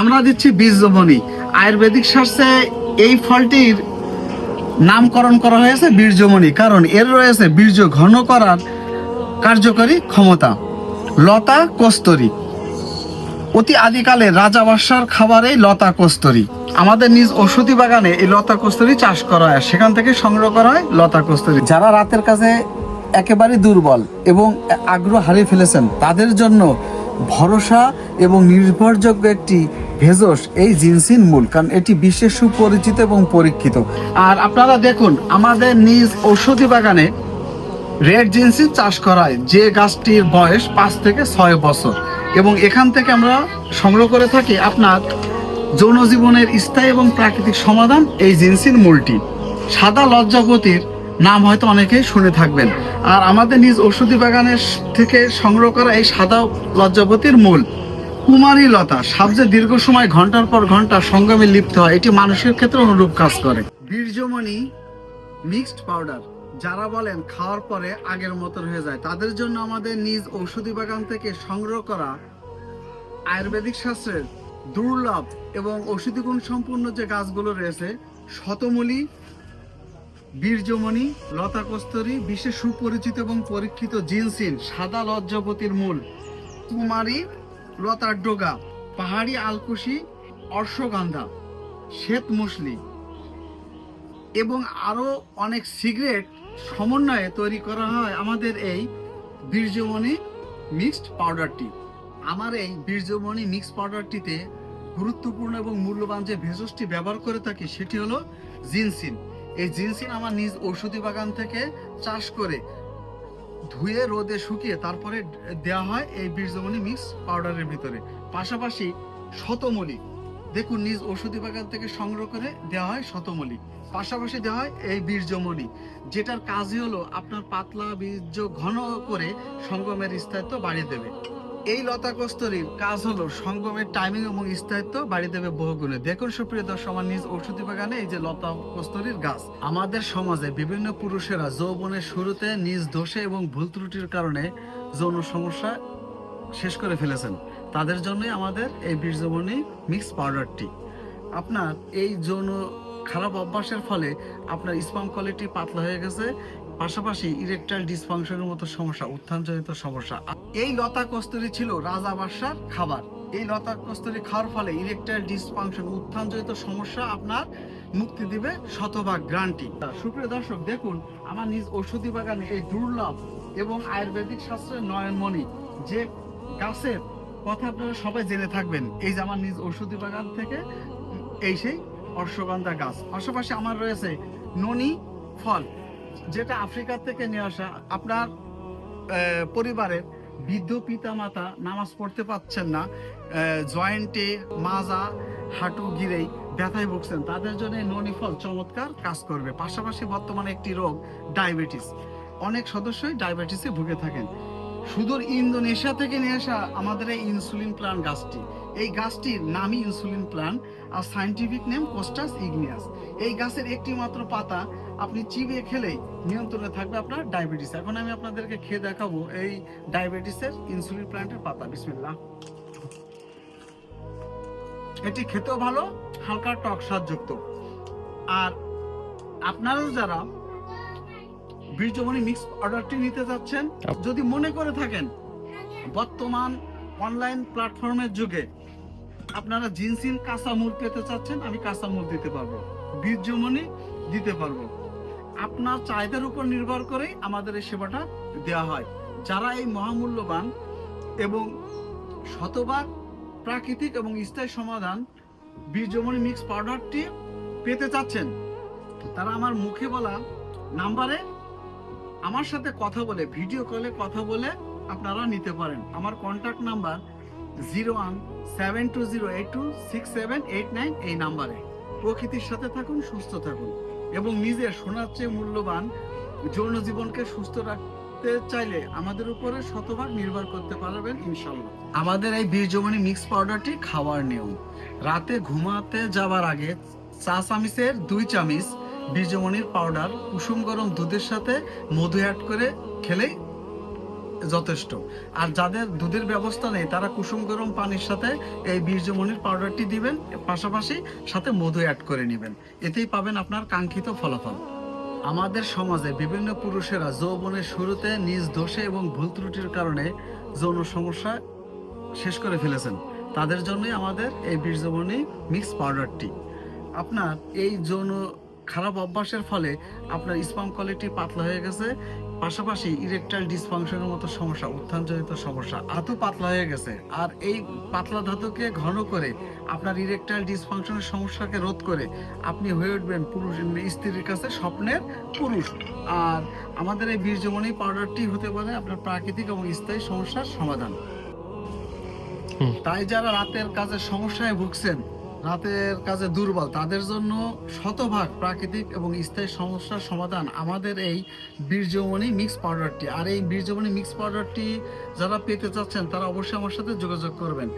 আমরা দিচ্ছি বীর্যমণি আয়ুর্বেদিক শাস্ত্রে এই ফলটির নামকরণ করা হয়েছে বীর্যমণি কারণ এর রয়েছে বীর্য ঘন করার কার্যকরী ক্ষমতা। লতা কস্তরী। অতি আদিকালে রাজা বাদশার খাবারে লতা কস্তরী। আমাদের নিজ ওষুধি বাগানে এই লতা কস্তরী চাষ করা হয়। সেখান থেকে সংগ্রহ করা হয় লতা কস্তরী। যারা রাতের কাছে একেবারে দুর্বল এবং আগ্রহ হারিয়ে ফেলেছেন, তাদের জন্য ভরসা এবং নির্ভরযোগ্য একটি ভেষজ এই জিনসিন মূল, কারণ এটি বিশ্বের সুপরিচিত এবং পরীক্ষিত। আর আপনারা দেখুন, আমাদের নিজ ঔষধি বাগানে রেড জিন্সিন চাষ করা হয়, যে গাছটির বয়স পাঁচ থেকে ছয় বছর। এবং এখান থেকে আমরা সংগ্রহ করে থাকি আপনার যৌন জীবনের স্থায়ী এবং প্রাকৃতিক সমাধান এই জিন্সিন মূলটি। সাদা লজ্জাপতির নাম হয়তো অনেকেই শুনে থাকবেন। আর আমাদের নিজ ঔষধি বাগানের থেকে সংগ্রহ করা এই সাদা লজ্জাপতির মূল কুমারী লতা। সবচেয়ে দীর্ঘ সময় ঘণ্টার পর ঘণ্টা সঙ্গমে লিপ্ত হয়, এটি মানুষের ক্ষেত্রে অনুরূপ কাজ করে। বীর্যমণি মিক্সড পাউডার, যারা বলেন খাওয়ার পরে আগের মতন হয়ে যায়। তাদের জন্য আমাদের নিজ ঔষধি বাগান থেকে সংগ্রহ করা আয়ুর্বেদিক শাস্ত্রের দুর্লভ এবং ঔষধি গুণ সম্পূর্ণ যে গাছগুলো রয়েছে, শতমূলী বীর্যমণি, লতা কস্তরী, বিশেষ সুপরিচিত এবং পরীক্ষিত জিনসিন, সাদা লজ্জাপতির মূল। কুমারী, লতার ডোগা, পাহাড়ি আলকুশি, অশ্বগন্ধা, শ্বেত মুসলি এবং আরও অনেক সিগারেট সমন্বয়ে তৈরি করা হয় আমাদের এই বীর্যমণি মিক্সড পাউডারটি। আমার এই বীর্যমণি মিক্স পাউডারটিতে গুরুত্বপূর্ণ এবং মূল্যবান যে ভেষজটি ব্যবহার করে থাকি সেটি হলো জিনসিন। এই জিনসিন আমার নিজ ঔষধি বাগান থেকে চাষ করে ধুয়ে রোদে শুকিয়ে তারপরে দেওয়া হয় এই বীর্যমণি মিক্স পাউডারের ভিতরে। পাশাপাশি শতমূলি, দেখুন নিজ ঔষধি বাগান থেকে সংগ্রহ করে দেওয়া হয় শতমূলি। পাশাপাশি দেওয়া হয় এই বীর্যমণি যেটার কাজই হলো আপনার পাতলা বীর্য ঘন করে সঙ্গমের স্থায়িত্ব বাড়িয়ে দেবে। এই লতা কস্তরীর কাজ হলো সঙ্গমের টাইমিং এবং স্থায়িত্ব বাড়িয়ে দেবে বহুগুণে দেখুন সুপ্রিয় দর্শক, আমার নিজ ঔষধি বাগানে এই যে লতা কস্তরীর গাছ, আমাদের সমাজে বিভিন্ন পুরুষেরা যৌবনের শুরুতে নিজ দোষে এবং ভুল ত্রুটির কারণে যৌন সমস্যা শেষ করে ফেলেছেন। তাদের জন্যই আমাদের এই বীর্যমণি মিক্স পাউডারটি। আপনার এই যৌন খারাপ অভ্যাসের ফলে আপনার স্পাম কোয়ালিটি পাতলা হয়ে গেছে। পাশাপাশি ইরেকটাইল ডিসফাংশনের মতো সমস্যা, উত্থানজনিত সমস্যা। এই লতা কস্তুরি ছিল রাজা বাদশার খাবার। এই লতা কস্তুরি খাওয়ার ফলে ইরেকটাইল ডিসফাংশন উত্থানজনিত সমস্যা আপনার মুক্তি দিবে শতভাগ গ্রান্টি সুপ্রিয় দর্শক, দেখুন, আমার নিজ ঔষধি বাগানে এই দুর্লভ এবং আয়ুর্বেদিক শাস্ত্রের নয়নমণি যে গাছের কথা আপনারা সবাই জেনে থাকবেন। এই যে আমার নিজ ঔষধি বাগান থেকে এই সেই অশ্বগন্ধা গাছ। পাশাপাশি আমার রয়েছে ননি ফল, যেটা আফ্রিকা থেকে নিয়ে আসা আপনার পরিবারের বৃদ্ধ পিতা মাতা নামাজ পড়তে পাচ্ছেন না জয়েন্টে, মাজা, হাঁটু গিরেই ব্যথায় ভুগছেন, তাদের জন্য ননি ফল চমৎকার কাজ করবে। পাশাপাশি বর্তমানে একটি রোগ, ডায়াবেটিস। অনেক সদস্যই ডায়াবেটিসে ভুগে থাকেন। সুদূর ইন্দোনেশিয়া থেকে নিয়ে আসা আমাদের এই ইনসুলিন প্লান্ট গাছটি এই গাছটির নামই ইনসুলিন প্লান্ট আর সাইন্টিফিক নেম কোস্টাস ইগনিয়াস। এই গাছের একটি মাত্র পাতা আপনি চিবিয়ে খেলেই নিয়ন্ত্রণে থাকবে আপনার ডায়াবেটিস। এখন আমি আপনাদেরকে খেয়ে দেখাবো এই ডায়াবেটিসের ইনসুলিন প্লান্টের পাতা। বিসমিল্লাহ। এটি খেতেও ভালো হালকা টক স্বাদযুক্ত। আর আপনারাও যারা বীর্যমণি মিক্স অর্ডারটি নিতে যাচ্ছেন যদি মনে করে থাকেন বর্তমান অনলাইন প্ল্যাটফর্মের যুগে আপনারা জিনসিন কাঁচামূল পেতে চাচ্ছেন, আমি কাঁচামূল দিতে পারব। বীর্যমণি দিতে পারব। আপনার চাহিদার উপর নির্ভর করেই আমাদের এই সেবাটা দেওয়া হয়। যারা এই মহামূল্যবান এবং শতভাগ প্রাকৃতিক এবং স্থায়ী সমাধান বীর্যমণি মিক্স পাউডারটি পেতে চাচ্ছেন, তারা আমার মুখে বলা নাম্বারে আমার সাথে কথা বলে, ভিডিও কলে কথা বলে আপনারা নিতে পারেন। আমার contact number zero one seven two zero eight two six seven eight nine এই নাম্বারে। প্রকৃতির সাথে থাকুন, সুস্থ থাকুন এবং নিজের সোনার চেয়ে মূল্যবান যৌন জীবনকে সুস্থ রাখতে চাইলে আমাদের উপরে শতভাগ নির্ভর করতে পারবেন ইনশাল্লাহ আমাদের এই বীর্যমণি মিক্স পাউডারটি খাওয়ার নিয়ম। রাতে ঘুমাতে যাবার আগে চা চামিচের দুই চামিচ বীর্যমণির পাউডার কুসুম গরম দুধের সাথে মধু অ্যাড করে খেলেই যথেষ্ট। আর যাদের দুধের ব্যবস্থা নেই, তারা কুসুম গরম পানির সাথে এই বীর্যমণির পাউডারটি দিবেন, পাশাপাশি সাথে মধু অ্যাড করে নেবেন। এতেই পাবেন আপনার কাঙ্ক্ষিত ফলাফল। আমাদের সমাজে বিভিন্ন পুরুষেরা যৌবনের শুরুতে নিজ দোষে এবং ভুল ত্রুটির কারণে যৌন সমস্যা শেষ করে ফেলেছেন। তাদের জন্যই আমাদের এই বীর্যমণি মিক্স পাউডারটি। আপনার এই যৌন খারাপ অভ্যাসের ফলে আপনার স্পাম কোয়ালিটি পাতলা হয়ে গেছে পাশাপাশি ইরেকটাইল ডিসফাংশনের মতো সমস্যা উত্থানজনিত সমস্যা আতু পাতলা হয়ে গেছে। আর এই পাতলা ধাতুকে ঘন করে আপনার ইরেকটাইল ডিসফাংশনের সমস্যাকে রোধ করে আপনি হয়ে উঠবেন পুরুষ স্ত্রীর কাছে স্বপ্নের পুরুষ। আর আমাদের এই বীর্যমণি পাউডারটি হতে পারে আপনার প্রাকৃতিক এবং স্থায়ী সমস্যার সমাধান। তাই যারা রাতের কাজে সমস্যায় ভুগছেন রাতের কাজে দুর্বল। তাদের জন্য শতভাগ প্রাকৃতিক এবং স্থায়ী সমস্যার সমাধান আমাদের এই বীর্যমণি মিক্স পাউডারটি। আর এই বীর্যমণি মিক্স পাউডারটি যারা পেতে চাচ্ছেন, তারা অবশ্যই আমার সাথে যোগাযোগ করবেন।